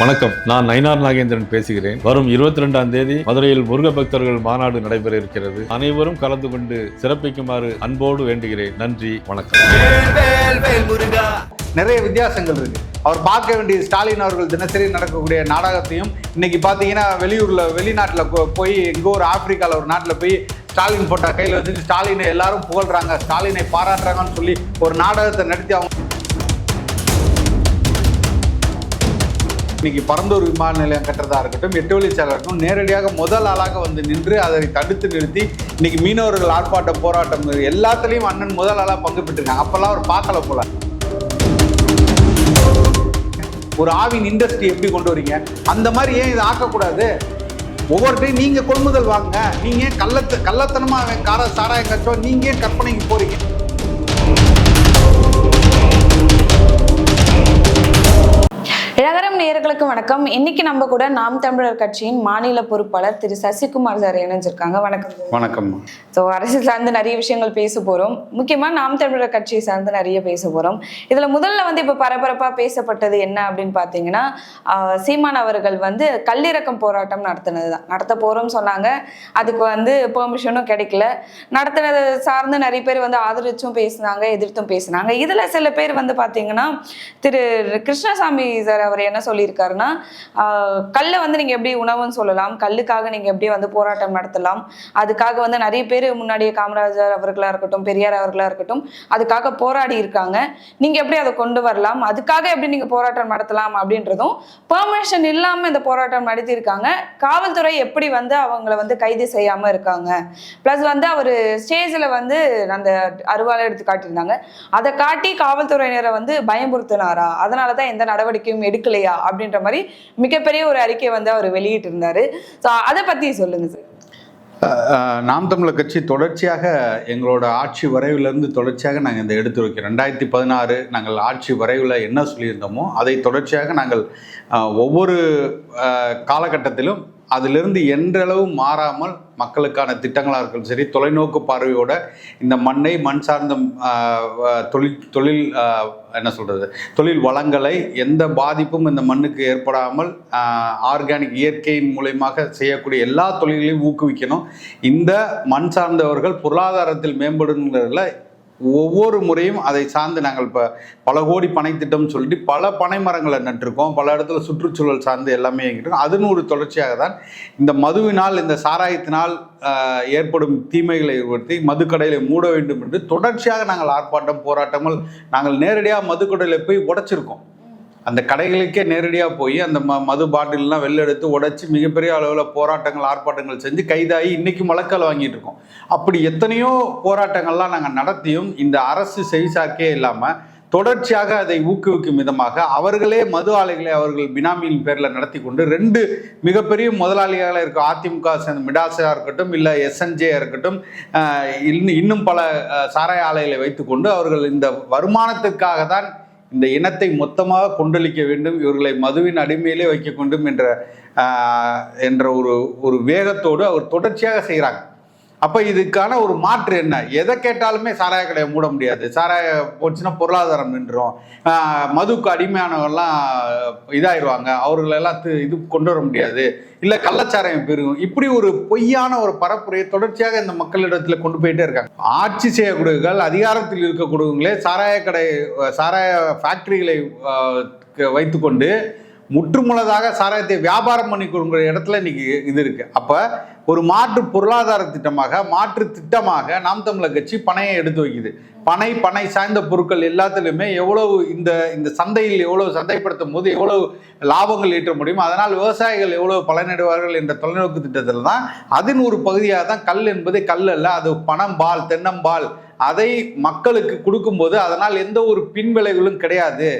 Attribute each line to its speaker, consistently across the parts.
Speaker 1: வணக்கம். நான் நயினார் நாகேந்திரன் பேசுகிறேன். வரும் இருபத்தி ரெண்டாம் தேதி மதுரையில் முருக பக்தர்கள் மாநாடு நடைபெற இருக்கிறது அனைவரும் கலந்து கொண்டு சிறப்பிக்குமாறு அன்போடு வேண்டுகிறேன். நன்றி வணக்கம்.
Speaker 2: நிறைய வித்தியாசங்கள் இருக்கு. அவர் பார்க்க வேண்டிய ஸ்டாலின் அவர்கள் தினசரி நடக்கக்கூடிய நாடகத்தையும் இன்னைக்கு பார்த்தீங்கன்னா வெளியூர்ல வெளிநாட்டில் போய் எங்கோ ஒரு ஆப்பிரிக்காவில் ஒரு நாட்டில் போய் ஸ்டாலின் போட்டா கையில் வச்சுட்டு ஸ்டாலினை எல்லாரும் புகழ்றாங்க ஸ்டாலினை பாராட்டுறாங்கன்னு சொல்லி ஒரு நாடகத்தை நடத்தி அவங்க இன்னைக்கு பரந்தூர் விமான நிலையம் கட்டுறதா இருக்கட்டும் எட்டு வழிச்சாலை இருக்கட்டும் நேரடியாக முதல் ஆளாக வந்து நின்று அதை தடுத்து நிறுத்தி இன்னைக்கு மீனவர்கள் ஆர்ப்பாட்டம் போராட்டம் எல்லாத்துலேயும் அண்ணன் முதல் ஆளாக பங்கு பெற்றிருக்காங்க. அப்பெல்லாம் அவர் பார்க்கல போல. ஒரு ஆவின் இண்டஸ்ட்ரி எப்படி கொண்டு வரீங்க? அந்த மாதிரி ஏன் இதை ஆக்கக்கூடாது? ஒவ்வொருத்தையும் நீங்கள் கொள்முதல் வாங்க நீங்கள் ஏன் கள்ளத்து கள்ளத்தனமாக கார சாராயம் கச்சோம் நீங்கள் கற்பனைக்கு
Speaker 3: போகிறீங்க நேயர்களுக்கு வணக்கம். இன்னைக்கு நம்ம கூட நாம் தமிழர் கட்சியின் மாநில பொறுப்பாளர் திரு சசிகுமார் சார் இணைஞ்சிருக்காங்க. வணக்கம்
Speaker 2: வணக்கம்.
Speaker 3: ஸோ அரசியல் சார்ந்து நிறைய விஷயங்கள் பேச போறோம். முக்கியமா நாம் தமிழர் கட்சியை சார்ந்து நிறைய பேச போறோம். இதுல முதல்ல வந்து இப்ப பரபரப்பா பேசப்பட்டது என்ன அப்படின்னு பாத்தீங்கன்னா ஆஹ், சீமான் அவர்கள் வந்து கல்லிறக்கம் போராட்டம் நடத்தினது தான். நடத்த போறோம்னு சொன்னாங்க. அதுக்கு வந்து பெர்மிஷனும் கிடைக்கல. நடத்தினது சார்ந்து நிறைய பேர் வந்து ஆதரிச்சும் பேசினாங்க எதிர்த்தும் பேசினாங்க. இதுல சில பேர் வந்து பாத்தீங்கன்னா திரு கிருஷ்ணசாமி சார் அவர் என்ன சொல்லியிருக்காருன்னா கல்லை வந்து நீங்கள் எப்படி உணவுன்னு சொல்லலாம் கல்லுக்காக நீங்கள் எப்படி வந்து போராட்டம் நடத்தலாம் அதுக்காக வந்து நிறைய பேர் முன்னாடியே காமராஜர் அவர்களா இருக்கட்டும் பெரியார் அவர்களா இருக்கட்டும் அதுக்காக போராடி இருக்காங்க. நீங்கள் எப்படி அதை கொண்டு வரலாம் அதுக்காக எப்படி நீங்கள் போராட்டம் நடத்தலாம் அப்படின்றதும் பெர்மிஷன் இல்லாமல் இந்த போராட்டம் நடத்தியிருக்காங்க. காவல்துறை எப்படி வந்து அவங்கள வந்து கைது செய்யாமல் இருக்காங்க. ப்ளஸ் வந்து அவர் ஸ்டேஜில் வந்து அந்த அருவாலை எடுத்து காட்டியிருந்தாங்க. அதை காட்டி காவல்துறையினரை வந்து பயமுறுத்தினாரா? அதனால தான் எந்த நடவடிக்கையும் எடுக்கலையா? அப்படின்ற மாதிரி மிகப்பெரிய ஒரு அறிக்கை வந்து அவர் வெளியிட்டு இருந்தாரு ஸோ அதை பத்தி சொல்லுங்க சார்
Speaker 2: நாம் தமிழர் கட்சி தொடர்ச்சியாக எங்களோட ஆட்சி வரைவிலிருந்து தொடர்ச்சியாக நாங்கள் இந்த எடுத்து வைக்கிறோம். ரெண்டாயிரத்தி பதினாறு நாங்கள் ஆட்சி வரைவில் என்ன சொல்லியிருந்தோமோ அதை தொடர்ச்சியாக நாங்கள் ஒவ்வொரு காலகட்டத்திலும் அதிலிருந்து என்றளவு மாறாமல் மக்களுக்கான திட்டங்களாக இருக்கட்டும் சரி தொலைநோக்கு பார்வையோட இந்த மண்ணை மண் சார்ந்த தொழில் தொழில் என்ன சொல்கிறது தொழில் வளங்களை எந்த பாதிப்பும் இந்த மண்ணுக்கு ஏற்படாமல் ஆர்கானிக் இயற்கையின் மூலயமாக செய்யக்கூடிய எல்லா தொழில்களையும் ஊக்குவிக்கணும். இந்த மண் சார்ந்தவர்கள் பொருளாதாரத்தில் மேம்படுங்கிறதுல ஒவ்வொரு முறையும் அதை சார்ந்து நாங்கள் இப்போ பல கோடி பனைத்திட்டம் சொல்லிட்டு பல பனை மரங்களை நட்டிருக்கோம். பல இடத்துல சுற்றுச்சூழல் சார்ந்து எல்லாமே இயங்கிட்டு அதுன்னு ஒரு தொடர்ச்சியாக தான். இந்த மதுவினால் இந்த சாராயத்தினால் ஏற்படும் தீமைகளை ஏற்படுத்தி மதுக்கடைகளை மூட வேண்டும் என்று தொடர்ச்சியாக நாங்கள் ஆர்ப்பாட்டம் போராட்டங்கள் நாங்கள் நேரடியாக மதுக்கடையில் போய் உடைச்சிருக்கோம். அந்த கடைகளுக்கே நேரடியாக போய் அந்த ம மது பாட்டில்லாம் வெளில எடுத்து உடைச்சி மிகப்பெரிய அளவில் போராட்டங்கள் ஆர்ப்பாட்டங்கள் செஞ்சு கைதாகி இன்னைக்கு வழக்கல் வாங்கிட்டு இருக்கோம். அப்படி எத்தனையோ போராட்டங்கள்லாம் நாங்கள் நடத்தியும் இந்த அரசு செவிசாக்கே இல்லாமல் தொடர்ச்சியாக அதை ஊக்குவிக்கும் விதமாக அவர்களே மது ஆலைகளை அவர்கள் பினாமியின் பேரில் நடத்தி கொண்டு ரெண்டு மிகப்பெரிய முதலாளிகளாக இருக்க அதிமுக சேர்ந்த மிடாசா இருக்கட்டும் இல்லை எஸ்என்ஜே இருக்கட்டும் இன்னும் இன்னும் பல சாராய ஆலைகளை வைத்துக்கொண்டு அவர்கள் இந்த வருமானத்துக்காக தான் இந்த இனத்தை மொத்தமாக கொண்டளிக்க வேண்டும் இவர்களை மதுவின் அடிமையிலே வைக்க வேண்டும் என்ற என்ற ஒரு ஒரு வேகத்தோடு அவர் தொடர்ச்சியாக செய்கிறாங்க. அப்போ இதுக்கான ஒரு மாற்று என்ன? எதை கேட்டாலுமே சாராய கடையை மூட முடியாது. சாராய போச்சுன்னா பொருளாதாரம் நின்றும் மதுக்கு அடிமையானவெல்லாம் இதாயிருவாங்க. அவர்களெல்லாம் இது கொண்டு வர முடியாது. இல்லை கள்ளச்சாராயம் பெருகும். இப்படி ஒரு பொய்யான ஒரு பரப்புரையை தொடர்ச்சியாக இந்த மக்களிடத்தில் கொண்டு போயிட்டே இருக்காங்க. ஆட்சி செய்யக்கூடியவர்கள் அதிகாரத்தில் இருக்கக்கூடியவங்களே சாராய கடை சாராய ஃபேக்டரிகளை வைத்துக்கொண்டு முற்றுமுள்ளதாக சாராயத்தை வியாபாரம் பண்ணி கொடுக்குற இடத்துல இன்னைக்கு இது இருக்கு. அப்ப ஒரு மாற்று பொருளாதார திட்டமாக மாற்று திட்டமாக நாம் தமிழர் கட்சி பனையை எடுத்து வைக்குது. பனை பனை சார்ந்த பொருட்கள் எல்லாத்துலேயுமே எவ்வளவு இந்த இந்த சந்தையில் எவ்வளவு சந்தைப்படுத்தும் போது எவ்வளவு லாபங்கள் ஈட்ட முடியும் அதனால் விவசாயிகள் எவ்வளவு பலனடைவார்கள் என்ற தொலைநோக்கு திட்டத்தில் தான் அதன் ஒரு பகுதியாக தான் கல் என்பது கல் அல்ல அது பணம்பால் தென்னம்பால் அதை மக்களுக்கு கொடுக்கும்போது அதனால் எந்த ஒரு பின்விளைவுகளும் கிடையாது.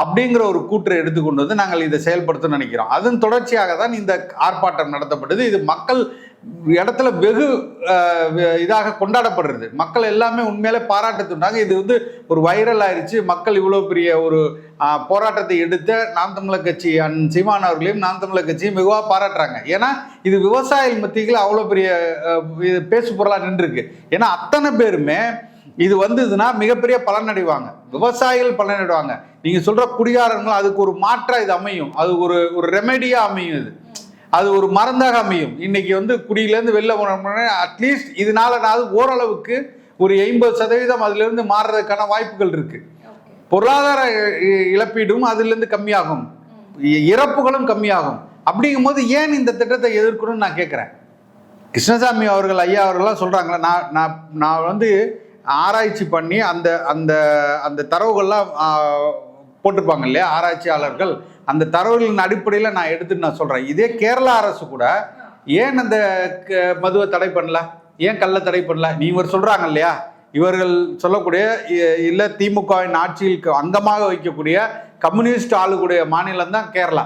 Speaker 2: அப்படிங்கிற ஒரு கூற்றை எடுத்துக்கொண்டு வந்து நாங்கள் இதை செயல்படுத்த நினைக்கிறோம். அதன் தொடர்ச்சியாக தான் இந்த ஆர்ப்பாட்டம் நடத்தப்பட்டது இது மக்கள் இடத்துல வெகு இதாக கொண்டாடப்படுறது. மக்கள் எல்லாமே உண்மையிலே பாராட்டுத்துண்டாங்க இது வந்து ஒரு வைரல் ஆயிடுச்சு மக்கள் இவ்வளோ பெரிய ஒரு போராட்டத்தை எடுத்த நாம் தமிழர் கட்சி அன் சீமான் அவர்களையும் நாம் தமிழர் கட்சியும் மிகுவாக பாராட்டுறாங்க. ஏன்னா இது விவசாயிகள் மத்தியில் அவ்வளோ பெரிய பேசு பொருளாக நின்றுருக்கு. ஏன்னா அத்தனை பேருமே இது வந்ததுன்னா மிகப்பெரிய பலனடைவாங்க. விவசாயிகள் பலனடைவாங்க. நீங்க சொல்ற குடிகாரங்கள் அதுக்கு ஒரு மாற்றா இது அமையும். அது ஒரு ஒரு ரெமெடியா அமையும் இது. அது ஒரு மருந்தாக அமையும். இன்னைக்கு வந்து குடியிலேருந்து வெளில போனோம்னா அட்லீஸ்ட் இதனால நான் ஓரளவுக்கு ஒரு எண்பது சதவீதம் அதுல இருந்து மாறுறதுக்கான வாய்ப்புகள் இருக்கு. பொருளாதார இ- இழப்பீடும் அதுலேருந்து கம்மியாகும். இ- இறப்புகளும் கம்மியாகும். அப்படிங்கும்போது ஏன் இந்த திட்டத்தை எதிர்க்கணும்னு நான் கேட்குறேன் கிருஷ்ணசாமி அவர்கள் ஐயா அவர்கள்லாம் சொல்கிறாங்களே நான் நான் நான் வந்து ஆராய்ச்சி பண்ணி அந்த அந்த அந்த தரவுகள்லாம் போட்டிருப்பாங்க இல்லையா ஆராய்ச்சியாளர்கள். அந்த தரவுகளின் அடிப்படையில் நான் எடுத்துட்டு நான் சொல்கிறேன் இதே கேரளா அரசு கூட ஏன் அந்த க- மதுவை தடை பண்ணல? ஏன் கள்ள தடை பண்ணல? நீ இவர் சொல்கிறாங்க இல்லையா? இவர்கள் சொல்லக்கூடிய இல்லை திமுகவின் ஆட்சியில் அங்கமாக வைக்கக்கூடிய கம்யூனிஸ்ட் ஆளுக்கூடிய மாநிலம் தான் கேரளா.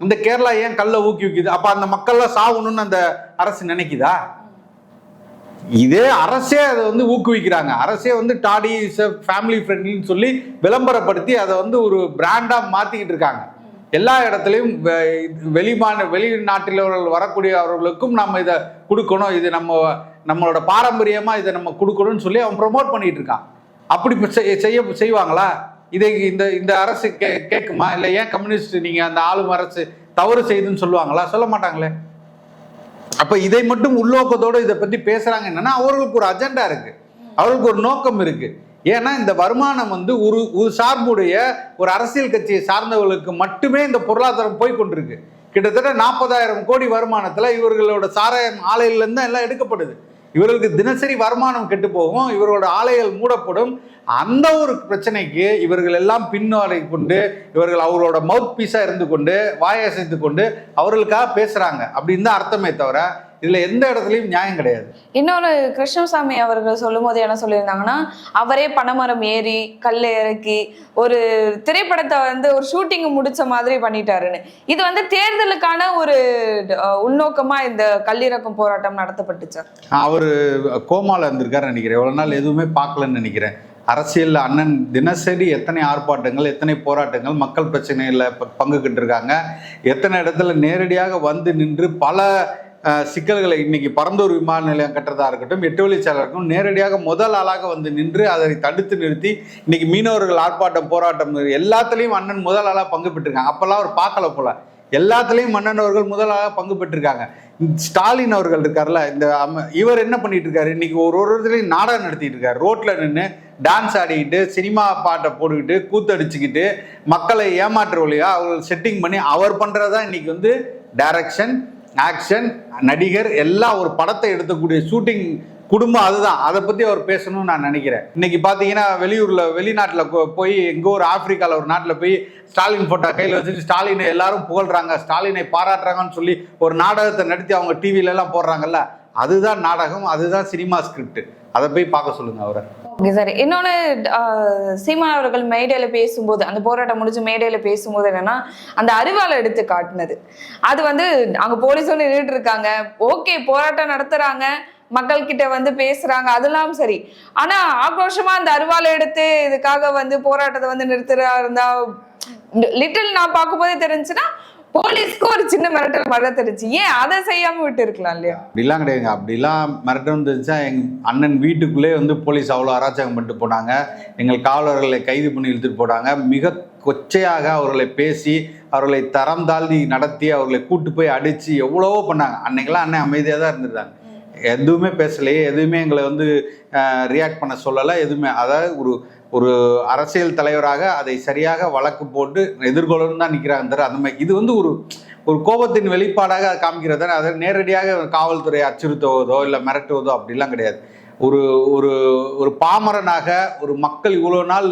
Speaker 2: இந்த கேரளா ஏன் கல்லை ஊக்குவிக்குது? அப்போ அந்த மக்கள்லாம் சாகணும்னு அந்த அரசு நினைக்குதா? இதே அரசே அதை வந்து ஊக்குவிக்கிறாங்க. அரசே வந்து டாடி இஸ் ஃபேமிலி ஃப்ரெண்ட்லின்னு சொல்லி விளம்பரப்படுத்தி அதை வந்து ஒரு பிராண்டா மாத்திக்கிட்டு இருக்காங்க. எல்லா இடத்துலையும் வெ- வெளிமான வெளிநாட்டிலவர்கள் வரக்கூடிய அவர்களுக்கும் நம்ம இதை கொடுக்கணும். இது நம்ம நம்மளோட பாரம்பரியமா இதை நம்ம கொடுக்கணும்னு சொல்லி அவன் ப்ரொமோட் பண்ணிட்டு இருக்கான். அப்படி செய்- செய்ய செய்வாங்களா? இதை இந்த இந்த அரசு கே கேட்குமா இல்லை ஏன் கம்யூனிஸ்ட் நீங்க அந்த ஆளும் அரசு தவறு செய்துன்னு சொல்லுவாங்களா? சொல்ல மாட்டாங்களே. அப்போ இதை மட்டும் உள்நோக்கத்தோடு இதை பற்றி பேசுகிறாங்க என்னன்னா அவர்களுக்கு ஒரு அஜெண்டா இருக்கு. அவர்களுக்கு ஒரு நோக்கம் இருக்கு. ஏன்னா இந்த வருமானம் வந்து ஒரு ஒரு சார்புடைய ஒரு அரசியல் கட்சியை சார்ந்தவர்களுக்கு மட்டுமே இந்த பொருளாதாரம் போய் கொண்டிருக்கு. கிட்டத்தட்ட நாற்பதாயிரம் கோடி வருமானத்தில் இவர்களோட சாராயம் ஆலையிலேருந்து தான் எல்லாம் எடுக்கப்படுது. இவர்களுக்கு தினசரி வருமானம் கெட்டு போகும் இவர்களோட ஆலைகள் மூடப்படும் அந்த ஒரு பிரச்சனைக்கு இவர்கள் எல்லாம் பின்னாடி கொண்டு இவர்கள் அவர்களோட மவுத் பீஸா இருந்து கொண்டு வாயை அசைத்து கொண்டு அவர்களுக்காக பேசுறாங்க. அப்படின்னு தான் அர்த்தமே தவிர இதுல எந்த இடத்துலயும் நியாயம் கிடையாது.
Speaker 3: இன்னொரு கிருஷ்ணசாமி அவர்கள் சொல்லும்போது என்ன சொல்லியிருந்தாங்கன்னா அவரே பனைமரம் ஏறி கல் இறக்கி ஒரு திரைப்படத்தை வந்து ஒரு ஷூட்டிங் முடிச்ச மாதிரி பண்ணிட்டாருன்னு. இது வந்து தேர்தலுக்கான ஒரு உள்நோக்கமா இந்த கல்லிறக்கும் போராட்டம் நடத்தப்பட்டுச்சு.
Speaker 2: அவர் கோமால இருந்திருக்காரு நினைக்கிறேன். எவ்வளவு நாள் எதுவுமே பார்க்கலன்னு நினைக்கிறேன். அரசியல் அண்ணன் தினசரி எத்தனை ஆர்ப்பாட்டங்கள் எத்தனை போராட்டங்கள் மக்கள் பிரச்சனையில் பங்குகிட்டு இருக்காங்க எத்தனை இடத்துல நேரடியாக வந்து நின்று பல சிக்கல்களை இன்னைக்கு பரந்தூர் விமான நிலையம் கட்டுறதா இருக்கட்டும் எட்டு வழிச்சாலை இருக்கட்டும் நேரடியாக முதல் ஆளாக வந்து நின்று அதை தடுத்து நிறுத்தி இன்னைக்கு மீனவர்கள் ஆர்ப்பாட்டம் போராட்டம் எல்லாத்துலேயும் அண்ணன் முதல் ஆளாக பங்கு பெற்றிருக்காங்க. அப்போல்லாம் அவர் பார்க்கல போல. எல்லாத்துலேயும் மன்னன் அவர்கள் முதலாக பங்கு பெற்றிருக்காங்க. ஸ்டாலின் அவர்கள் இருக்கார்ல இந்த இவர் என்ன பண்ணிட்டு இருக்காரு? இன்னைக்கு ஒரு ஒரு இடத்துலையும் நாடகம் நடத்திட்டு இருக்காரு. ரோட்ல நின்று டான்ஸ் ஆடிக்கிட்டு சினிமா பாட்டை போட்டுக்கிட்டு கூத்தடிச்சுக்கிட்டு மக்களை ஏமாற்ற வழியா அவர்கள் செட்டிங் பண்ணி அவர் பண்றதா இன்னைக்கு வந்து டைரக்ஷன் ஆக்ஷன் நடிகர் எல்லாம் ஒரு படத்தை எடுக்கக்கூடிய ஷூட்டிங் குடும்பம் அதுதான். அதை பற்றி அவர் பேசணும்னு நான் நினைக்கிறேன். இன்னைக்கு பார்த்தீங்கன்னா வெளியூரில் வெளிநாட்டில் போய் எங்கோ ஒரு ஆப்பிரிக்காவில் ஒரு நாட்டில் போய் ஸ்டாலின் போட்டா கையில் வச்சுட்டு ஸ்டாலினை எல்லாரும் புகழ்றாங்க. ஸ்டாலினை பாராட்டுறாங்கன்னு சொல்லி ஒரு நாடகத்தை நடத்தி அவங்க டிவிலெல்லாம் போடுறாங்கல்ல அதுதான் நாடகம் அதுதான் சினிமா ஸ்கிரிப்ட் அதை போய் பார்க்க சொல்லுங்க அவரை.
Speaker 3: ஓகே சார் இன்னொன்று சீமான் அவர்கள் மேடையில் பேசும்போது அந்த போராட்டம் முடிஞ்சு மேடையில் பேசும்போது என்னன்னா அந்த அரிவாளை எடுத்து காட்டினது. அது வந்து அங்கே போலீஸும் நின்றுட்டு இருக்காங்க. ஓகே போராட்டம் நடத்துறாங்க. மக்கள் கிட்ட வந்து பேசுறாங்க அதெல்லாம் சரி. ஆனா ஆக்ரோஷமா அந்த அருவாளை எடுத்து இதுக்காக வந்து போராட்டத்தை வந்து நிறுத்துறா இருந்தா லிட்டில் நான் பார்க்கும்போதே தெரிஞ்சுன்னா போலீஸ்க்கு ஒரு சின்ன மிரட்டல் மாதிரி தெரிஞ்சு. ஏன் அதை செய்யாம விட்டு இருக்கலாம் இல்லையா?
Speaker 2: அப்படிலாம் கிடையாதுங்க. அப்படிலாம் மிரட்டல் தெரிஞ்சா எங்க அண்ணன் வீட்டுக்குள்ளே வந்து போலீஸ் அவ்வளோ அராச்சகம் பண்ணிட்டு போனாங்க. எங்கள் காவலர்களை கைது பண்ணி இழுத்துட்டு போனாங்க. மிக கொச்சையாக அவர்களை பேசி அவர்களை தரம் தாழ்த்தி நடத்தி அவர்களை கூட்டு போய் அடித்து எவ்வளவோ பண்ணாங்க. அன்னைக்கெல்லாம் அண்ணன் அமைதியாக தான் இருந்திருந்தாங்க. எதுவுமே பேசலையே எதுவுமே எங்களை வந்து ரியாக்ட் பண்ண சொல்லலை எதுவுமே. அதாவது ஒரு ஒரு அரசியல் தலைவராக அதை சரியாக வழக்கு போட்டு எதிர்கொள்ளணும் தான் நிற்கிறாங்க தவிர அந்த மாதிரி இது வந்து ஒரு ஒரு கோபத்தின் வெளிப்பாடாக அதை காமிக்கிறது. அதை நேரடியாக காவல்துறை அச்சுறுத்துவதோ இல்லை மிரட்டுவதோ அப்படிலாம் கிடையாது. ஒரு ஒரு ஒரு பாமரனாக ஒரு மக்கள் இவ்வளோ நாள்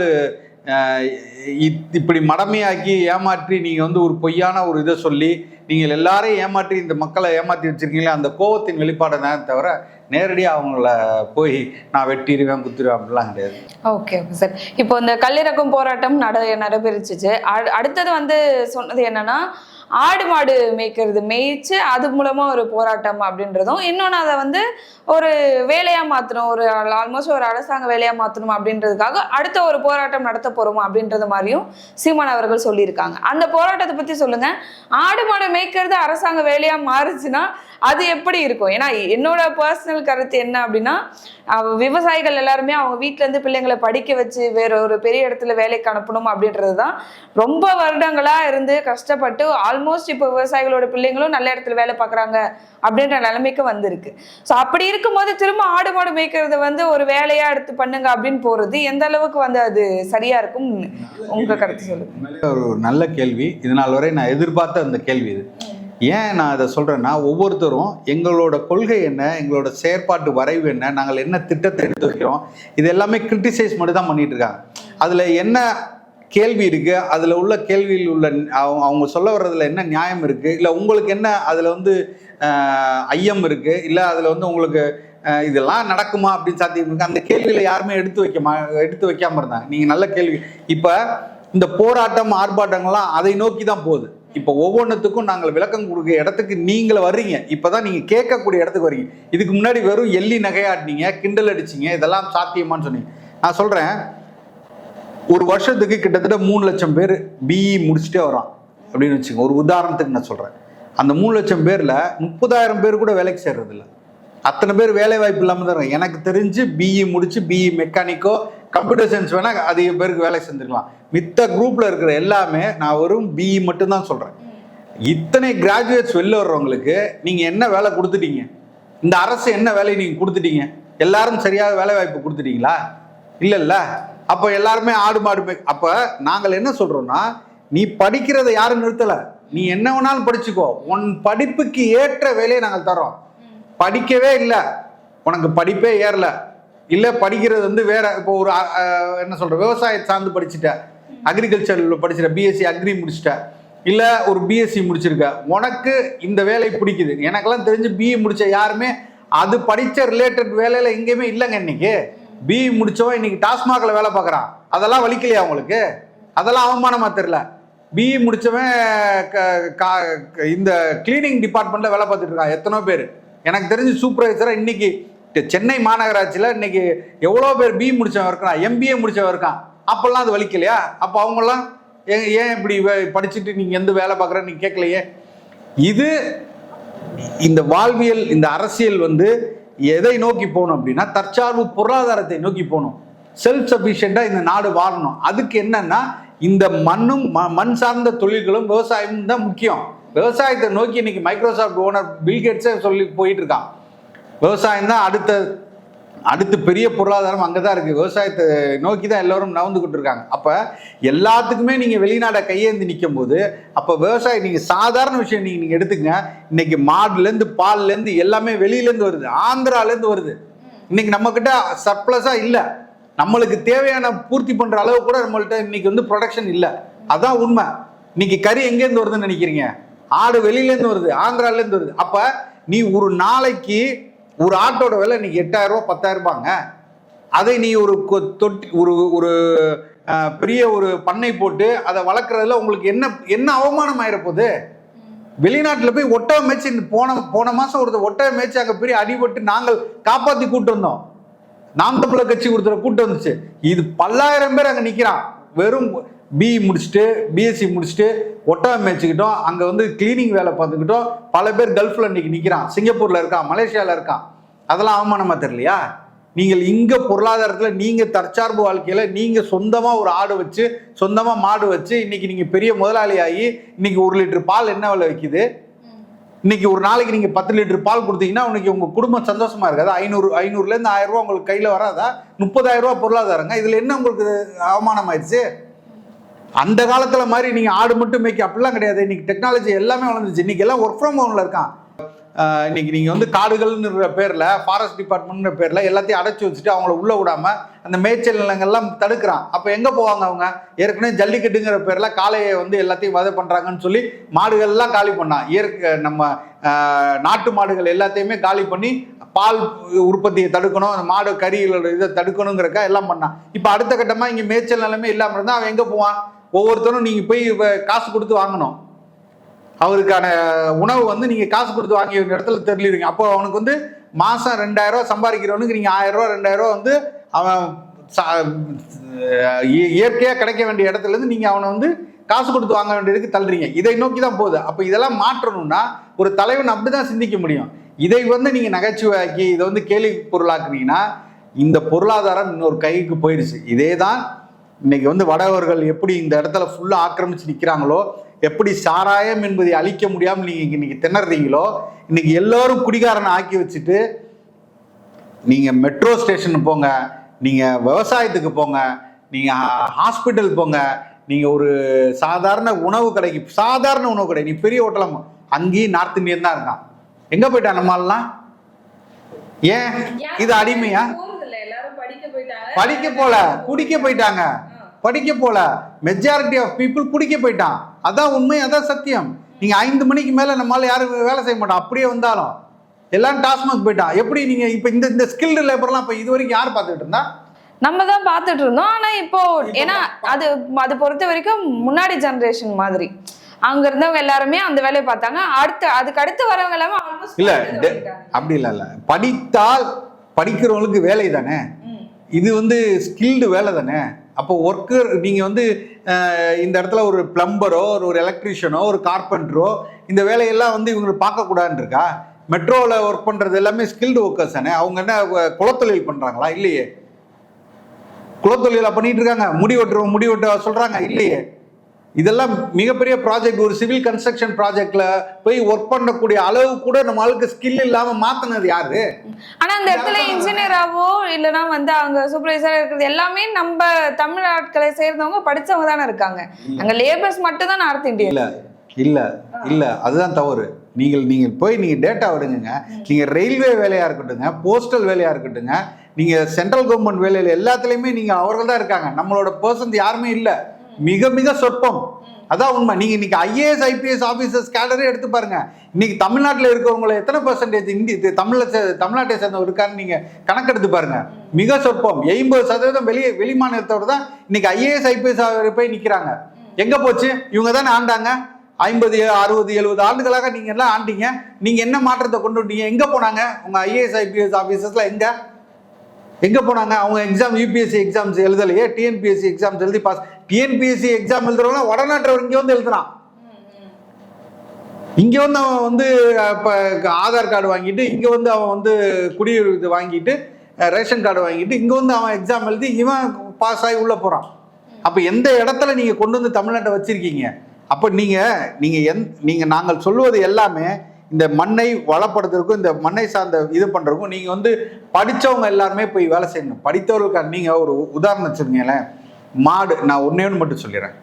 Speaker 2: இப்படி மடமையாக்கி ஏமாற்றி நீங்கள் வந்து ஒரு பொய்யான ஒரு இதை சொல்லி நீங்கள் எல்லாரையும் ஏமாற்றி இந்த மக்களை ஏமாற்றி வச்சிருக்கீங்களே அந்த கோபத்தின் வெளிப்பாடை தான் தவிர நேரடியாக அவங்கள போய் நான் வெட்டிடுவேன் குத்திடுவேன் அப்படிலாம் கிடையாது.
Speaker 3: ஓகே ஓகே சார் இப்போ இந்த கல்லிறக்கும் போராட்டம் நட நடைபெறுச்சுச்சு. அடுத்தது வந்து சொன்னது என்னன்னா ஆடு மாடு மேய்க்கிறது மேய்ச்சு அது மூலமா ஒரு போராட்டம் அப்படின்றதும் இன்னொன்று அதை வந்து ஒரு வேலையா மாற்றணும் ஒரு ஆல்மோஸ்ட் ஒரு அரசாங்க வேலையா மாற்றணும் அப்படின்றதுக்காக அடுத்த ஒரு போராட்டம் நடத்த போறோம் அப்படின்றது மாதிரியும் சீமான் அவர்கள் சொல்லியிருக்காங்க. அந்த போராட்டத்தை பத்தி சொல்லுங்க. ஆடு மாடு மேய்க்கிறது அரசாங்க வேலையா மாறுச்சுன்னா அது எப்படி இருக்கும்? ஏன்னா என்னோட பர்சனல் கருத்து என்ன அப்படின்னா விவசாயிகள் எல்லாருமே அவங்க வீட்டிலேருந்து இருந்து பிள்ளைங்களை படிக்க வச்சு வேற ஒரு பெரிய இடத்துல வேலைக்கு அனுப்பணும் அப்படின்றது தான். ரொம்ப வருடங்களா இருந்து கஷ்டப்பட்டு ஆல்மோஸ்ட் இப்போ விவசாயிகளோட பிள்ளைங்களும் நல்ல இடத்துல வேலை பார்க்குறாங்க அப்படின்ற நிலைமைக்கு வந்திருக்கு. ஸோ அப்படி இருக்கும்போது திரும்ப ஆடு மாடு மேய்க்கிறத வந்து ஒரு வேலையா எடுத்து பண்ணுங்க அப்படின்னு போறது எந்த அளவுக்கு வந்து அது சரியா இருக்கும்? உங்க கருத்து சொல்லுங்க.
Speaker 2: ஒரு நல்ல கேள்வி. இது நாள் வரை நான் எதிர்பார்த்த அந்த கேள்வி இது. ஏன் நான் அதை சொல்கிறேன்னா ஒவ்வொருத்தரும் எங்களோட கொள்கை என்ன எங்களோட செயற்பாட்டு வரைவு என்ன நாங்கள் என்ன திட்டத்தை எடுத்து வைக்கிறோம் இது எல்லாமே கிரிட்டிசைஸ் மட்டும் தான் பண்ணிட்டு இருக்காங்க. அதில் என்ன கேள்வி இருக்குது அதில் உள்ள கேள்வியில் உள்ள அவங்க அவங்க சொல்ல வர்றதுல என்ன நியாயம் இருக்குது இல்லை உங்களுக்கு என்ன அதில் வந்து ஐயம் இருக்குது இல்லை அதில் வந்து உங்களுக்கு இதெல்லாம் நடக்குமா அப்படின்னு சாத்தியம் அந்த கேள்வியில் யாருமே எடுத்து வைக்க மா எடுத்து வைக்காமல் இருந்தாங்க. நீங்கள் நல்ல கேள்வி. இப்போ இந்த போராட்டம் ஆர்ப்பாட்டங்கள்லாம் அதை நோக்கி தான் போகுது. இப்போ ஒவ்வொன்றுத்துக்கும் நாங்கள் விளக்கம் கொடுக்க இடத்துக்கு நீங்கள் வர்றீங்க. இப்போதான் நீங்கள் கேட்கக்கூடிய இடத்துக்கு வர்றீங்க. இதுக்கு முன்னாடி வெறும் எள்ளி நகையாடினீங்க கிண்டல் அடிச்சீங்க இதெல்லாம் சாத்தியமான்னு சொன்னீங்க. நான் சொல்கிறேன் ஒரு வருஷத்துக்கு கிட்டத்தட்ட மூணு லட்சம் பேர் பிஇ முடிச்சுட்டே வரான் அப்படின்னு வச்சுக்கோங்க ஒரு உதாரணத்துக்கு நான் சொல்கிறேன் அந்த மூணு லட்சம் பேரில் முப்பதாயிரம் பேர் கூட வேலைக்கு சேர்றதில்ல. அத்தனை பேர் வேலை வாய்ப்பு இல்லாமல் தான் எனக்கு தெரிஞ்சு பிஇ முடிச்சு பிஇ மெக்கானிக்கோ கம்ப்யூட்டர் சயின்ஸ் வேணால் அதிக பேருக்கு வேலை செஞ்சுக்கலாம் மித்த குரூப்பில் இருக்கிற எல்லாமே நான் வெறும் பிஇ மட்டும்தான் சொல்கிறேன் இத்தனை கிராஜுவேட்ஸ் வெளில வர்றவங்களுக்கு நீங்கள் என்ன வேலை கொடுத்துட்டீங்க? இந்த அரசு என்ன வேலையை நீங்கள் கொடுத்துட்டீங்க? எல்லாரும் சரியாக வேலை வாய்ப்பு கொடுத்துட்டீங்களா? இல்லைல்ல. அப்போ எல்லாருமே ஆடு மாடு அப்போ நாங்கள் என்ன சொல்கிறோம்னா நீ படிக்கிறதை யாரும் நிறுத்தலை. நீ என்ன வேணாலும் படிச்சுக்கோ. உன் படிப்புக்கு ஏற்ற வேலையை நாங்கள் தரோம் படிக்கவே இல்லை. உனக்கு படிப்பே ஏறல. இல்லை படிக்கிறது வந்து வேற இப்போ ஒரு என்ன சொல்ற விவசாயத்தை சார்ந்து படிச்சுட்ட. அக்ரிகல்ச்சரில் படிச்சிட்ட பிஎஸ்சி அக்ரி முடிச்சிட்ட. இல்லை ஒரு பிஎஸ்சி முடிச்சிருக்க. உனக்கு இந்த வேலை பிடிக்குது. எனக்கெல்லாம் தெரிஞ்சு பிஇ முடிச்ச யாருமே அது படித்த ரிலேட்டட் வேலையில் எங்கேயுமே இல்லைங்க இன்னைக்கு. பிஇ முடிச்சவன் இன்னைக்கு டாஸ்மாகில் வேலை பார்க்குறான். அதெல்லாம் வலிக்கலையா உங்களுக்கு அதெல்லாம் அவமானமாக தெரியல. பிஇ முடித்தவன் க- கா- க- இந்த கிளீனிங் டிபார்ட்மெண்ட்டில் வேலை பார்த்துட்டு இருக்கான். எத்தனோ பேர். எனக்கு தெரிஞ்சு சூப்பர்வைசராக இன்னைக்கு சென்னை மாநகராட்சியில் இன்னைக்கு எவ்வளோ பேர் பிஇ முடிச்சவன் இருக்கான் எம்பிஏ முடிச்சவன் இருக்கான். அப்போல்லாம் அது வலிக்கலையா? அப்போ அவங்கெல்லாம் ஏன் ஏன் இப்படி படிச்சுட்டு நீங்கள் எந்த வேலை பார்க்குறேன்னு நீங்கள் கேட்கலையே? இது இந்த வாழ்வியல் இந்த அரசியல் வந்து எதை நோக்கி போகணும் அப்படின்னா தற்சார்பு பொருளாதாரத்தை நோக்கி போகணும். செல்ஃப் சஃபிஷியண்டாக இந்த நாடு வாழணும். அதுக்கு என்னன்னா இந்த மண்ணும் ம- மண் சார்ந்த தொழில்களும் விவசாயமும் தான் முக்கியம். விவசாயத்தை நோக்கி இன்னைக்கு மைக்ரோசாஃப்ட் ஓனர் பில்கேட்ஸே சொல்லி போயிட்டு இருக்கான் விவசாயம் தான் அடுத்த அடுத்து பெரிய பொருளாதாரம் அங்கே தான் இருக்குது விவசாயத்தை நோக்கி தான் எல்லோரும் நவந்துக்கிட்டு இருக்காங்க. அப்போ எல்லாத்துக்குமே நீங்கள் வெளிநாடை கையேந்து நிற்கும் போது அப்போ விவசாயம் நீங்கள் சாதாரண விஷயம் நீங்கள் நீங்கள் எடுத்துக்கங்க. இன்னைக்கு மாடுலேருந்து பால்லேருந்து எல்லாமே வெளியிலேருந்து வருது. ஆந்திராலேருந்து வருது. இன்னைக்கு நம்மக்கிட்ட சர்ப்ளஸாக இல்லை. நம்மளுக்கு தேவையான பூர்த்தி பண்ணுற அளவு கூட நம்மள்கிட்ட இன்னைக்கு வந்து ப்ரொடக்ஷன் இல்லை. அதான் உண்மை. இன்னைக்கு கறி எங்கேருந்து வருதுன்னு நினைக்கிறீங்க? ஆடு வெளியிலேருந்து வருது ஆந்திராலேருந்து வருது. அப்போ நீ ஒரு நாளைக்கு ஒரு ஆட்டோட விலை நீ எட்டாயிரம் ரூபா பத்தாயிரம் ரூபாங்க. அதை நீ ஒரு கொ- தொட்டி ஒரு ஒரு பெரிய ஒரு பண்ணை போட்டு அதை வளர்க்குறதுல உங்களுக்கு என்ன என்ன அவமானம் ஆயிரப்போகுது? வெளிநாட்டில் போய் ஒட்டக மேய்ச்சி போன போன மாதம் ஒரு ஒட்டக மேய்ச்சி அங்கே பெரிய அடிபட்டு நாங்கள் காப்பாற்றி கூட்டு வந்தோம். நாம் தமிழர் கட்சி கொடுத்துற கூட்டு வந்துச்சு. இது பல்லாயிரம் பேர் அங்கே நிற்கிறான் வெறும் பிஇ முடிச்சுட்டு பிஎஸ்சி முடிச்சுட்டு ஒட்டகம் மேய்ச்சிக்கிட்டோம். அங்கே வந்து கிளீனிங் வேலை பார்த்துக்கிட்டோம். பல பேர் கல்ஃபில் இன்றைக்கி நிற்கிறான் சிங்கப்பூரில் இருக்கான் மலேசியாவில் இருக்கான். அதெல்லாம் அவமானமாக தெரியலையா? நீங்கள் இங்கே பொருளாதாரத்தில் நீங்கள் தற்சார்பு வாழ்க்கையில் நீங்கள் சொந்தமாக ஒரு ஆடு வச்சு சொந்தமாக மாடு வச்சு இன்னைக்கு நீங்கள் பெரிய முதலாளி ஆகி இன்னைக்கு ஒரு லிட்டர் பால் என்ன விலை விற்கிது இன்னைக்கு ஒரு நாளைக்கு நீங்கள் பத்து லிட்டர் பால் கொடுத்தீங்கன்னா உனக்கு உங்கள் குடும்பம் சந்தோஷமாக இருக்காது. ஐநூறு ஐநூறுலேருந்து ஆயிரம் ரூபா உங்களுக்கு கையில் வராதா? முப்பதாயிரம் ரூபா பொருளாதாரங்க. இதில் என்ன உங்களுக்கு அவமானம் ஆயிடுச்சு அந்த காலத்தில் மாதிரி நீங்கள் ஆடு மட்டும் மேய்க்க அப்படிலாம் கிடையாது. இன்னைக்கு டெக்னாலஜி எல்லாமே வளர்ந்துச்சு இன்றைக்கி எல்லாம் ஒர்க் ஃப்ரம் ஹோமில் இருக்கான். இன்னைக்கு நீங்கள் வந்து காடுகள்ன்ற பேரில் ஃபாரஸ்ட் டிபார்ட்மெண்ட்ன்ற பேரில் எல்லாத்தையும் அடைச்சி வச்சுட்டு அவங்கள உள்ளே விடாமல் அந்த மேய்ச்சல் நிலங்கள்லாம் தடுக்கிறான். அப்போ எங்கே போவாங்க அவங்க? ஏற்கனவே ஜல்லிக்கட்டுங்கிற பேரில் காளையை வந்து எல்லாத்தையும் வதை பண்ணுறாங்கன்னு சொல்லி மாடுகள்லாம் காலி பண்ணான். இயற்கை நம்ம நாட்டு மாடுகள் எல்லாத்தையுமே காலி பண்ணி பால் உற்பத்தியை தடுக்கணும் அந்த மாடு கறிகளோட இதை தடுக்கணுங்கிறக்கா எல்லாம் பண்ணான். இப்போ அடுத்த கட்டமாக இங்கே மேய்ச்சல் நிலைமை இல்லாமல் இருந்தால் அவன் எங்கே போவான்? ஒவ்வொருத்தரும் நீங்கள் போய் இப்போ காசு கொடுத்து வாங்கணும். அவருக்கான உணவு வந்து நீங்கள் காசு கொடுத்து வாங்கி ஒரு இடத்துல தெரியலீங்க அப்போ அவனுக்கு வந்து மாதம் ரெண்டாயிரம் சம்பாதிக்கிறவனுக்கு நீங்கள் ஆயிரம் ரூபாய் ரெண்டாயிரம் வந்து அவன் சா- கிடைக்க வேண்டிய இடத்துல இருந்து அவனை வந்து காசு கொடுத்து வாங்க வேண்டியதுக்கு தள்ளுறீங்க. இதை நோக்கி தான் போகுது. அப்போ இதெல்லாம் மாற்றணும்னா ஒரு தலைவன் அப்படிதான் சிந்திக்க முடியும். இதை வந்து நீங்கள் நகைச்சுவையாக்கி இதை வந்து கேள்வி பொருளாக்குனீங்கன்னா இந்த பொருளாதாரம் இன்னொரு கைக்கு போயிருச்சு. இதே தான் இன்னைக்கு வந்து வடவர்கள் எப்படி இந்த இடத்துல ஃபுல்லா ஆக்கிரமிச்சு நிக்கிறாங்களோ எப்படி சாராயம் என்பதை அழிக்க முடியாமல் நீங்க இன்னைக்கு திணறீங்களோ இன்னைக்கு எல்லாரும் குடிகாரனை ஆக்கி வச்சுட்டு நீங்க மெட்ரோ ஸ்டேஷன் போங்க நீங்க விவசாயத்துக்கு போங்க நீங்க ஹாஸ்பிட்டல் போங்க நீங்க ஒரு சாதாரண உணவு கடைக்கு சாதாரண உணவு கடை நீ பெரிய ஹோட்டலாம் அங்கேயும் நார்த் இந்தியன் தான் இருக்கான். எங்க போயிட்டான் நம்மளாலாம் ஏன்? இது அடிமையா? படிக்க போல குடிக்க போயிட்டாங்க. படிக்க போல. மெஜாரிட்டி ஆஃப் பீப்புள் குடிக்க போயிட்டான். அதான் உண்மை அதான் சத்தியம். நீங்க ஐந்து மணிக்கு மேல நம்மளால யாரும் வேலை செய்ய மாட்டோம் அப்படியே வந்தாலும். எல்லாம் டாஸ்மாக் போயிட்டான் எப்படி நீங்க இப்ப இந்த இந்த ஸ்கில்டு லேபர்லாம் இப்ப இது வரைக்கும் யார் பார்த்துட்டு இருந்தா?
Speaker 3: நம்ம தான் பார்த்துட்டு இருந்தோம். ஆனா இப்போ ஏன்னா அது அது பொறுத்த வரைக்கும் முன்னாடி ஜெனரேஷன் மாதிரி. அங்க இருந்தவங்க எல்லாருமே அந்த வேலையை பார்த்தாங்க. அடுத்து அதுக்கு அடுத்து வரவங்க எல்லாமே
Speaker 2: இல்ல. அப்படி இல்ல இல்ல. படித்தால் படிக்கிறவங்களுக்கு வேலை தானே. இது வந்து ஸ்கில்டு வேலை தானே? அப்போ ஒர்க்கர் நீங்கள் வந்து இந்த இடத்துல ஒரு பிளம்பரோ ஒரு ஒரு எலக்ட்ரீஷியனோ ஒரு கார்பெண்டரோ இந்த வேலையெல்லாம் வந்து இவங்க பார்க்கக்கூடாதுன்னு இருக்கா? மெட்ரோவில் ஒர்க் பண்ணுறது எல்லாமே ஸ்கில்டு ஒர்க்கர்ஸ் தானே? அவங்க என்ன குலத்தொழில் பண்ணுறாங்களா இல்லையே. குலத்தொழிலாக பண்ணிட்டு இருக்காங்க. முடி வெட்டுறவங்க முடி வெட்ட சொல்கிறாங்க இல்லையே. இதெல்லாம் மிகப்பெரிய ப்ராஜெக்ட் ஒரு சிவில் கன்ஸ்ட்ரக்ஷன் ப்ராஜெக்ட்ல போய் ஒர்க் பண்ணக்கூடிய அளவு கூட நம்ம ஆளுக்கு ஸ்கில் இல்லாம மாத்தினது யாரு?
Speaker 3: ஆனா அந்த இடத்துல இன்ஜினியராவோ இல்லைன்னா வந்து அவங்க சூப்பர்வைசரா இருக்கிறது எல்லாமே நம்ம தமிழ் ஆட்களை சேர்ந்தவங்க படிச்சவங்க தானே இருக்காங்க. அங்க லேபர்ஸ் மட்டும் தான் நார்த் இந்தியன்
Speaker 2: இல்ல இல்ல. அதுதான் தவறு. நீங்கள் நீங்கள் போய் நீங்க டேட்டா விடுங்க நீங்க ரயில்வே வேலையா இருக்கட்டுங்க போஸ்டல் வேலையா இருக்கட்டுங்க நீங்க சென்ட்ரல் கவர்மெண்ட் வேலையில எல்லாத்துலயுமே நீங்க அவர்கள் தான் இருக்காங்க. நம்மளோட பர்சன்ட் யாருமே இல்ல. மிக மிக சொற்பம். அதான் உண்மை. நீங்க இன்னைக்கு ஐஏஎஸ் ஐபிஎஸ் ஆபீசர்ஸ் கேலரே எடுத்து பாருங்க. இன்னைக்கு தமிழ்நாட்டில் இருக்கிறவங்களை எத்தனை பர்சன்டேஜ் இந்தி இது தமிழ்ல சே- தமிழ்நாட்டை சேர்ந்தவர் இருக்காருன்னு நீங்க கணக்கெடுத்து பாருங்க. மிக சொற்பம். எண்பது சதவீதம் வெளியே வெளி மாநிலத்தோட தான் இன்னைக்கு ஐஏஎஸ் ஐபிஎஸ் போய் நிக்கிறாங்க. எங்க போச்சு? இவங்க தானே ஆண்டாங்க. ஐம்பது அறுபது எழுபது ஆண்டுகளாக நீங்க எல்லாம் ஆண்டீங்க. நீங்க என்ன மாற்றத்தை கொண்டு வந்தீங்க? எங்க போனாங்க? உங்க ஐஏஎஸ் ஐபிஎஸ் ஆபீசர்ஸ்ல எங்க? எங்க போனாங்க? அவங்க எக்ஸாம் யூபிஎஸ்சி எக்ஸாம்ஸ் எழுதலையே. டிஎன்பிஎஸ்சி எக்ஸாம்ஸ் எழுதி பாஸ் டிஎன்பிஎஸ்சி எக்ஸாம் எழுதுறவங்க வடநாட்டவர் இங்கே வந்து எழுதுறான். இங்கே வந்து அவன் வந்து இப்போ ஆதார் கார்டு வாங்கிட்டு இங்கே வந்து அவன் வந்து குடியுரிமை இது வாங்கிட்டு ரேஷன் கார்டு வாங்கிட்டு இங்கே வந்து அவன் எக்ஸாம் எழுதி இவன் பாஸ் ஆகி உள்ளே போகிறான் அப்போ எந்த இடத்துல நீங்கள் கொண்டு வந்து தமிழ்நாட்டை வச்சிருக்கீங்க? அப்போ நீங்கள் நீங்கள் எந் நீங்கள் நாங்கள் சொல்லுவது எல்லாமே இந்த மண்ணை வளப்படுத்துறதுக்கும் இந்த மண்ணை சார்ந்த இது பண்ணுறதுக்கும் நீங்கள் வந்து படித்தவங்க எல்லாருமே போய் வேலை செய்யணும். படித்தவர்களுக்கு நீங்கள் ஒரு உதாரணம் வச்சிருக்கீங்களேன். மாடு நான் ஒன்னே ஒன்று மட்டும் சொல்லிடுறேன்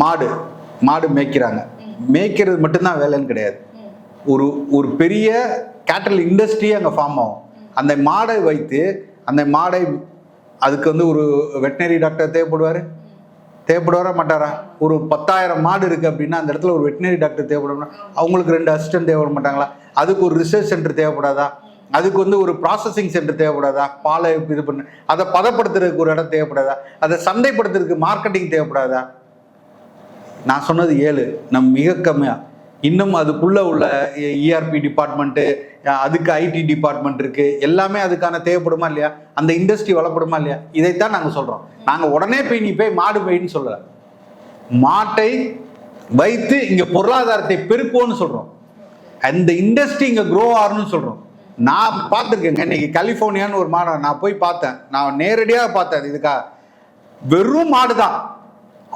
Speaker 2: மாடு மாடு மேய்க்கிறாங்க. மேய்க்கிறது மட்டும்தான் வேலைன்னு கிடையாது. ஒரு ஒரு பெரிய கேட்டல் இண்டஸ்ட்ரியே அங்கே ஃபார்ம் ஆகும். அந்த மாடை வைத்து அந்த மாடை அதுக்கு வந்து ஒரு வெட்டினரி டாக்டர் தேவைப்படுவார்? தேவைப்படுவாரா மாட்டாரா? ஒரு பத்தாயிரம் மாடு இருக்குது அப்படின்னா அந்த இடத்துல ஒரு வெட்டினரி டாக்டர் தேவைப்படும்னா அவங்களுக்கு ரெண்டு அசிஸ்டன்ட் தேவைப்பட மாட்டாங்களா? அதுக்கு ஒரு ரிசர்ச் சென்டர் தேவைப்படாதா? அதுக்கு வந்து ஒரு ப்ராசஸிங் சென்டர் தேவைப்படாதா? பாலை இது பண்ணு அதை பதப்படுத்துறதுக்கு ஒரு இடம் தேவைப்படாதா? அதை சந்தைப்படுத்துறதுக்கு மார்க்கெட்டிங் தேவைப்படாதா? நான் சொன்னது ஏழு. நம் மிக கம்மியா. இன்னும் அதுக்குள்ள உள்ள இஆர்பி டிபார்ட்மெண்ட்டு அதுக்கு ஐடி டிபார்ட்மெண்ட் இருக்கு. எல்லாமே அதுக்கான தேவைப்படுமா இல்லையா? அந்த இண்டஸ்ட்ரி வளப்படுமா இல்லையா? இதைத்தான் நாங்கள் சொல்றோம். நாங்கள் உடனே போய் நீ போய் மாடு போயின்னு சொல்லல. மாட்டை வைத்து இங்க பொருளாதாரத்தை பெருக்குவோன்னு சொல்றோம். அந்த இண்டஸ்ட்ரி இங்க க்ரோ ஆகணும்னு சொல்றோம். நான் பார்த்துருக்கேங்க. இன்னைக்கு கலிஃபோர்னியான்னு ஒரு மாடை நான் போய் பார்த்தேன். நான் நேரடியாக பார்த்தேன். இதுக்கா வெறும் மாடு தான்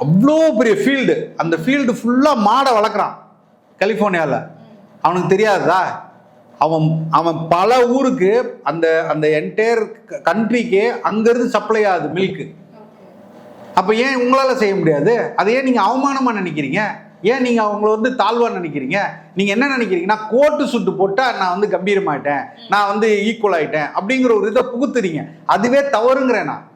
Speaker 2: அவ்வளோ பெரிய ஃபீல்டு அந்த ஃபீல்டு ஃபுல்லாக மாடை வளர்க்குறான் கலிஃபோர்னியாவில் அவனுக்கு தெரியாதா? அவன் அவன் பல ஊருக்கு அந்த அந்த என்டையர் கண்ட்ரிக்கு அங்கேருந்து சப்ளை ஆகுது மில்க்கு அப்போ ஏன் உங்களால் செய்ய முடியாது? அதை ஏன் நீங்கள் அவமானமாக நினைக்கிறீங்க? ஏன் நீங்கள் அவங்கள வந்து தாழ்வா நினைக்கிறீங்க? நீங்கள் என்ன நினைக்கிறீங்கன்னா கோட்டு சுட்டு போட்டால் நான் வந்து கம்பீரமாயிட்டேன் நான் வந்து ஈக்குவல் ஆயிட்டேன் அப்படிங்கிற ஒரு இதை புகுத்துறீங்க. அதுவே தவறுங்கிறேன் நான்.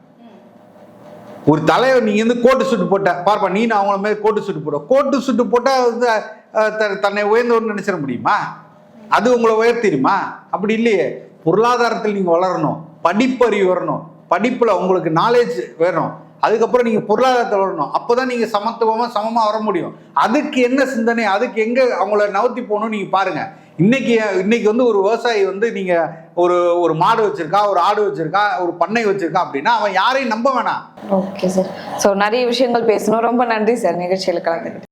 Speaker 2: ஒரு தலைவர் நீங்க வந்து கோட்டு சுட்டு போட்ட பார்ப்பா நீ நான் அவங்கள மாதிரி கோட்டு சுட்டு போட கோட்டு சுட்டு போட்டா வந்து த- தன்னை உயர்ந்தவர்னு நினைச்சிட முடியுமா? அது உங்களை உயர்த்திடுமா? அப்படி இல்லையே. பொருளாதாரத்தில் நீங்க வளரணும். படிப்பறிவு வரணும். படிப்புல உங்களுக்கு நாலேஜ் வேணும். அதுக்கப்புறம் நீங்கள் பொருளாதாரத்தில் வரணும். அப்பதான் நீங்கள் சமத்துவமாக சமமாக வர முடியும். அதுக்கு என்ன சிந்தனை அதுக்கு எங்கே அவங்கள நகர்த்தி போகணும்னு நீங்கள் பாருங்கள் இன்னைக்கு இன்னைக்கு வந்து ஒரு விவசாயி வந்து நீங்கள் ஒரு ஒரு மாடு வச்சிருக்கா ஒரு ஆடு வச்சிருக்கா ஒரு பண்ணை வச்சிருக்கா அப்படின்னா அவன் யாரையும் நம்ப வேணாம்.
Speaker 3: ஓகே சார் ஸோ நிறைய விஷயங்கள் பேசணும். ரொம்ப நன்றி சார் நிகழ்ச்சியில் கலந்து